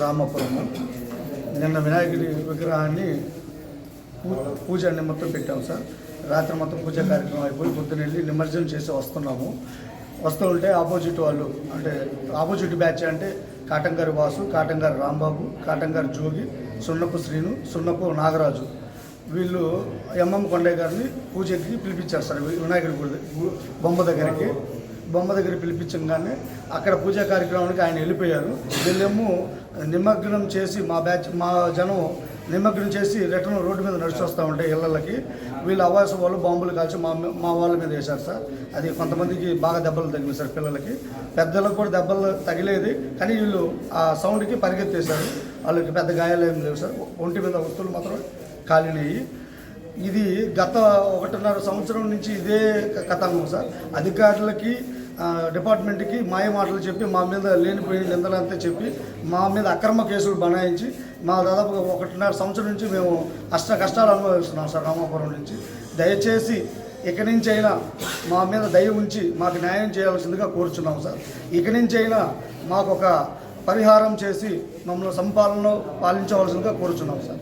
రామపురము. నిన్న వినాయకుడి విగ్రహాన్ని పూ- పూజ నిమిత్తం పెట్టాము సార్. రాత్రి మొత్తం పూజ కార్యక్రమం అయిపోయి పొద్దున వెళ్ళి నిమజ్జనం చేసి వస్తున్నాము. వస్తూ ఉంటే ఆపోజిట్ వాళ్ళు అంటే ఆపోజిట్ బ్యాచ్ అంటే కాటంగారి వాసు కాటంగారి రాంబాబు కాటంగారి జోగి సున్నపు శ్రీను సున్నపు నాగరాజు. వీళ్ళు ఎంఎం కొండయ్య గారిని పూజకి పిలిపించారు సార్ వినాయకుడి గుడి బొమ్మ దగ్గరికి. బొమ్మ దగ్గర పిలిపించగానే అక్కడ పూజా కార్యక్రమానికి ఆయన వెళ్ళిపోయారు. వీళ్ళేమో నిమగ్నం చేసి మా బ్యాచ్ మా జనం నిమగ్నం చేసి రిటర్న్ రోడ్డు మీద నడిచి వస్తూ ఉంటే ఇళ్ళకి వీళ్ళు అవాస వాళ్ళు బాంబులు కాల్చి మా మా వాళ్ళ మీద వేశారు సార్. అది కొంతమందికి బాగా దెబ్బలు తగిలి సార్ పిల్లలకి. పెద్దలకు కూడా దెబ్బలు తగిలేది కానీ వీళ్ళు ఆ సౌండ్కి పరిగెత్తేశారు. వాళ్ళకి పెద్ద గాయాలు ఏం లేవు సార్. ఒంటి మీద వస్తువులు మాత్రం కాలినాయి ఇది గత ఒకటిన్నర సంవత్సరం నుంచి ఇదే కథనం సార్. అధికారులకి డిపార్ట్మెంట్కి మాయ మాటలు చెప్పి మా మీద లేనిపోయిన నిందలంతా చెప్పి మా మీద అక్రమ కేసులు బనాయించి మా దాదాపు ఒకటిన్నర సంవత్సరం నుంచి మేము అష్ట కష్టాలు అనుభవిస్తున్నాం సార్ రామాపురం నుంచి. దయచేసి ఇక నుంచి అయినా మా మీద దయ ఉంచి మాకు న్యాయం చేయాల్సిందిగా కోరుచున్నాం సార్. ఇక నుంచి అయినా మాకు ఒక పరిహారం చేసి మమ్మల్ని సంపాలనలో పాలించవలసిందిగా కోరుచున్నాం సార్.